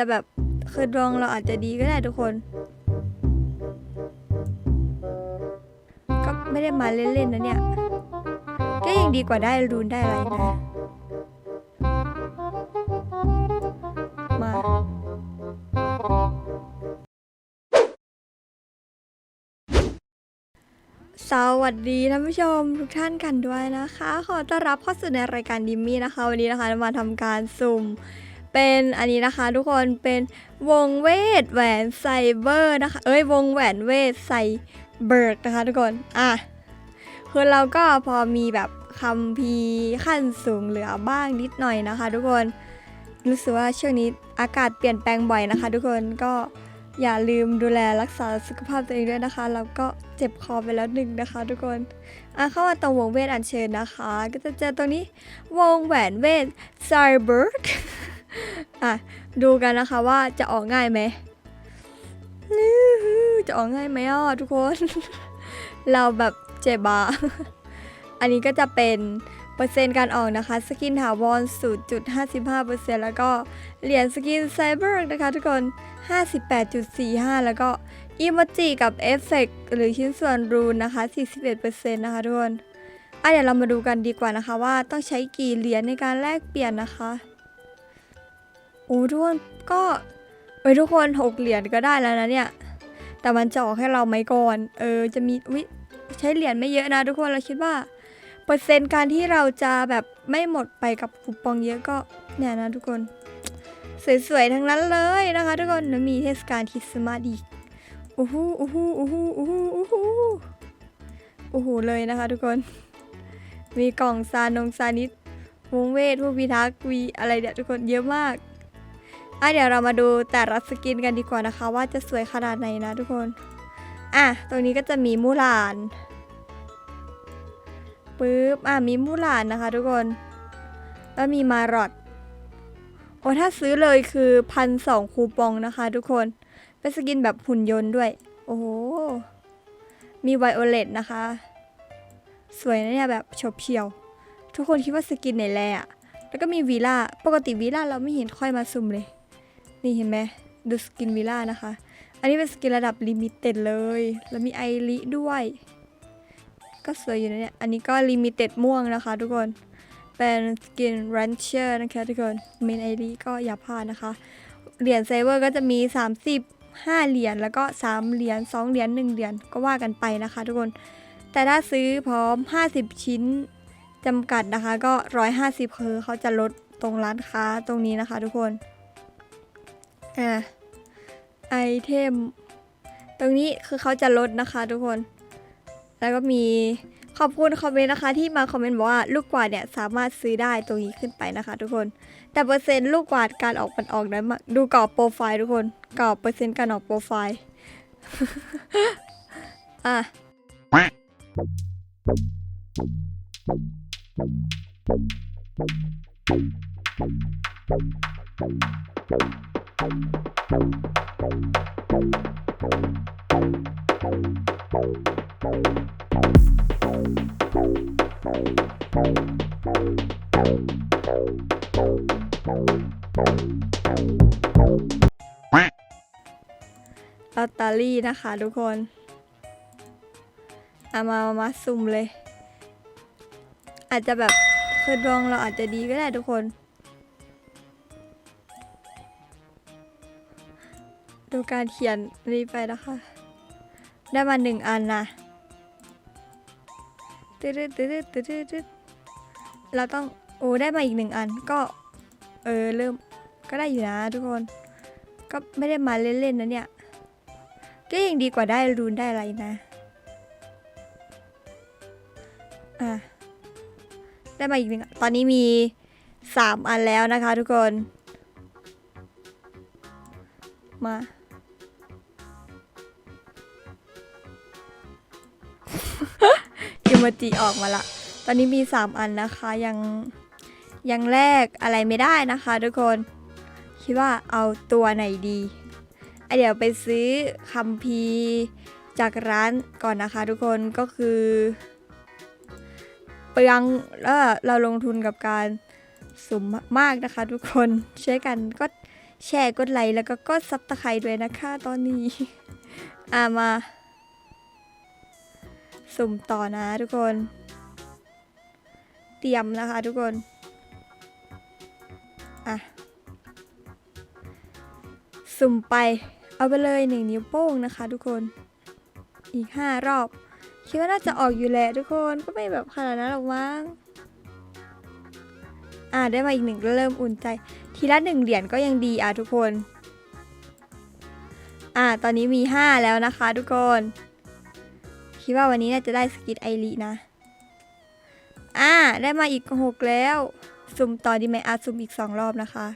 จะแบบคือดวงเราอาจจะดีก็ได้ทุกคน ก็ไม่ได้มาเล่นๆนะเนี่ย ก็ยังดีกว่าได้รูนได้อะไรนะ มาสวัสดีท่านผู้ชมทุกท่านกันด้วยนะคะ ขอต้อนรับเข้าสู่ในรายการดิมมี่นะคะ วันนี้นะคะมาทำการสุ่ม เป็นอันนี้นะคะทุกคนเป็นวงเวทแหวนไซเบอร์นะคะ เอ้ยวงแหวนเวทไซเบิร์กนะคะทุกคน อะคือเราก็พอมีแบบคำพีขั้นสูงเหลือบ้างนิดหน่อยนะคะ ทุกคนรู้สึกว่าช่วงนี้อากาศเปลี่ยนแปลงบ่อยนะคะ ทุกคนก็อย่าลืมดูแลรักษาสุขภาพตัวเองด้วยนะคะ แล้วก็เจ็บคอไปแล้วหนึ่งนะคะ ทุกคนอะเข้ามาตรงวงเวทอัญเชิญนะคะ ก็จะเจอตรงนี้วงแหวนเวทไซเบิร์ก อะ ดูกันนะคะว่าจะออกง่ายไหมจะออกง่ายไหมอะทุกคน เราแบบเจ็บอะอันนี้ก็จะเป็นเปอร์เซ็นต์การออกนะคะ สกินถาวร 0.55%แล้วก็เหรียญสกินไซเบอร์นะคะทุกคน 58.45 แล้วก็อีโมจิกับเอฟเฟกต์หรือชิ้นส่วนรูนนะคะ 41%นะคะทุกคนอะเดี๋ยวเรามาดูกันดีกว่านะคะว่าต้องใช้กี่เหรียญในการแลกเปลี่ยนนะคะ อ้ทุกคนก็เอ้ยทุกคนหกเหรียญก็ได้แล้วนะเนี่ย แต่มันจะออกให้เราไหมก่อน เออจะมีวิใช้เหรียญไม่เยอะนะ ทุกคนเราคิดว่า เปอร์เซ็นต์การที่เราจะแบบไม่หมดไปกับคูปองเยอะก็เนี่ยนะทุกคน สวยๆทั้งนั้นเลยนะคะ ทุกคนแล้วมีเทศกาลคริสต์มาสอีกโอ้โหโอ้โหโอ้โหโอ้โหโอ้โหโอ้โหเลยนะคะ ทุกคน มีกล่องซานงซานิดวงเวทผู้พิทักษ์วีอะไรเนี่ยทุกคนเยอะมาก อะเดี๋ยวเรามาดูแต่ละสกินกันดีกว่านะคะ ว่าจะสวยขนาดไหนนะทุกคน อะ ตรงนี้ก็จะมีมูหลานปึ๊บ อะ มีมูหลานนะคะ ทุกคน แล้วมีมารอดโอ้ถ้าซื้อเลยคือพันสองคูปองนะคะ ทุกคน เป็นสกินแบบหุ่นยนต์ด้วย โอ้โห มีไวโอเลตนะคะ สวยนะเนี่ยแบบเฉบเฉียว ทุกคนคิดว่าสกินไหนแลอะแล้วก็มีวีล่า ปกติวีล่าเราไม่เห็นค่อยมาซุ่มเลย นี่เห็นไหมดูสกินวิล่านะคะ อันนี้เป็นสกินระดับลิมิเต็ดเลย แล้วมีไอริด้วย ก็สวยอยู่นะเนี่ย อันนี้ก็ลิมิเต็ดม่วงนะคะทุกคน เป็นสกินรันเชอร์นะคะทุกคนเมนไอริก็อย่าพลาดนะคะ เหรียญเซเวอร์ก็จะมี 30 5 เหรียญแล้วก็ 3 เหรียญ2เหรียญ1เหรียญก็ว่ากันไปนะคะทุกคน แต่ถ้าซื้อพร้อม 50 ชิ้นจำกัดนะคะก็ 150คือเขาจะลดตรงร้านค้าตรงนี้นะคะทุกคน อะไอเทม ตรงนี้คือเขาจะลดนะคะทุกคน แล้วก็มีขอบคุณคอมเมนต์นะคะ ที่มาคอมเมนต์บอกว่าลูกกวาดเนี่ยสามารถซื้อได้ตรงนี้ขึ้นไปนะคะ ทุกคน แต่เปอร์เซ็นต์ลูกกวาดการออกมันออกได้มาดูกรอบโปรไฟล์ทุกคนกรอบเปอร์เซ็นต์การออกโปรไฟล์อะ ลอตเตอรี่นะคะทุกคนเอามามาสุ่มเลย อาจจะแบบคือดวงเราอาจจะดีก็ได้ทุกคน ดูการเขียนรีไปนะคะ ได้มาหนึ่งอันนะตึ๊ดตึ๊ดตึ๊ดตึ๊ดดืดเราต้องโอ้ได้มาอีกหนึ่งอันก็ เออเริ่มก็ได้อยู่นะทุกคน ก็ไม่ได้มาเล่นๆนะเนี่ย ก็ยังดีกว่าได้รูนได้อะไรนะ อะได้มาอีกหนึ่งตอนนี้มีสามอันแล้วนะคะทุกคน มา อิโมจิออกมาละ ตอนนี้มีสามอันนะคะยังยังแลกอะไรไม่ได้นะคะทุกคน คิดว่าเอาตัวไหนดีอะเดี๋ยวไปซื้อคัมภีร์จากร้านก่อนนะคะทุกคนก็คือเปลืองแล้วเราลงทุนกับการสุ่มมากนะคะ ทุกคนช่วยกันก็แชร์กดไลค์แล้วก็กดซับตะไคร้ด้วยนะคะตอนนี้ อ่ามา สุ่มต่อนะทุกคน เตรียมนะคะทุกคน อะ สุ่มไป เอาไปเลยหนึ่งนิ้วโป้งนะคะทุกคน อีกห้ารอบ คิดว่าน่าจะออกอยู่แหละทุกคน ก็ไม่แบบขนาดนั้นหรอกมั้ง อ่าได้มาอีกหนึ่งเริ่มอุ่นใจ ทีละหนึ่งเหรียญก็ยังดีอะทุกคน อ่าตอนนี้มีห้าแล้วนะคะทุกคน คิดว่าวันนี้น่าจะได้สกิทไอรีนะ อ่า ได้มาอีกหกแล้ว สุ่มต่อดีไหมอะสุ่มอีกสองรอบนะคะ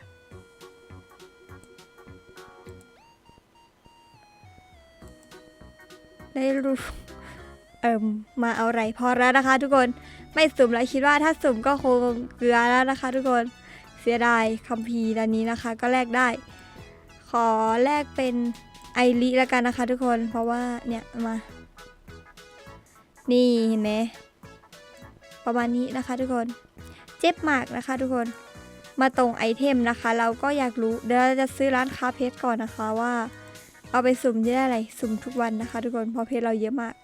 ได้รู้เอิมมาเอาไรพอแล้วนะคะ ทุกคนไม่สุ่มแล้วคิดว่าถ้าสุ่มก็คงเกลือแล้วนะคะ ทุกคนเสียดายคัมภีร์ด้านนี้นะคะ ก็แลกได้ ขอแลกเป็นไอริแล้วกันนะคะ ทุกคนเพราะว่าเนี่ยมา นี่เห็นไหมประมาณนี้นะคะทุกคนเจ็บมากนะคะทุกคนมาตรงไอเทมนะคะ เราก็อยากรู้เดี๋ยวเราจะซื้อร้านค้าเพชรก่อนนะคะว่า เอาไปสุ่มจะได้อะไรสุ่มทุกวันนะคะ ทุกคนเพราะเพชรเราเยอะมาก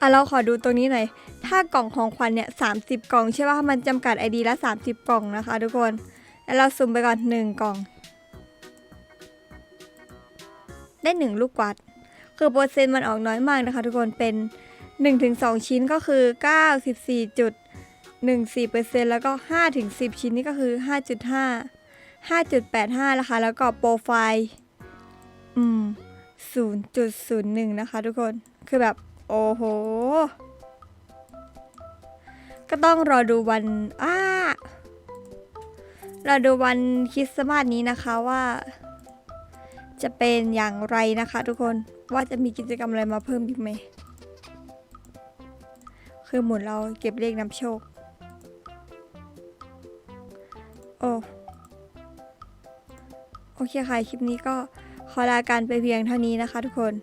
อะเราขอดูตรงนี้หน่อยถ้ากล่องของขวัญเนี่ยสามสิบกล่องใช่ป่ะมันจำกัดไอดีละสามสิบกล่องนะคะ ทุกคนแล้วเราสุ่มไปก่อนหนึ่งกล่อง ได้หนึ่งลูกกวาด คือเปอร์เซ็นต์มันออกน้อยมากนะคะ ทุกคนเป็น1นถึงสชิ้นก็คือ 94จุด14เปอร์เซ็นต์แล้วก็5ถึง10 ชิ้นนี่ก็คือ 5.5 5.85 นะคะ แล้วก็โปรไฟล์ อืม 0.01 นะคะ ทุกคน คือแบบ โอ้โห ก็ต้องรอดูวันอ้ารอดูวันคริสต์มาสนี้นะคะว่า จะเป็นอย่างไรนะคะทุกคนว่าจะมีกิจกรรมอะไรมาเพิ่มอีกไหม คือหมุนเราเก็บเลขนำโชค โอ้โอเคค่ะ คลิปนี้ก็ขอลาการไปเพียงเท่านี้นะคะทุกคน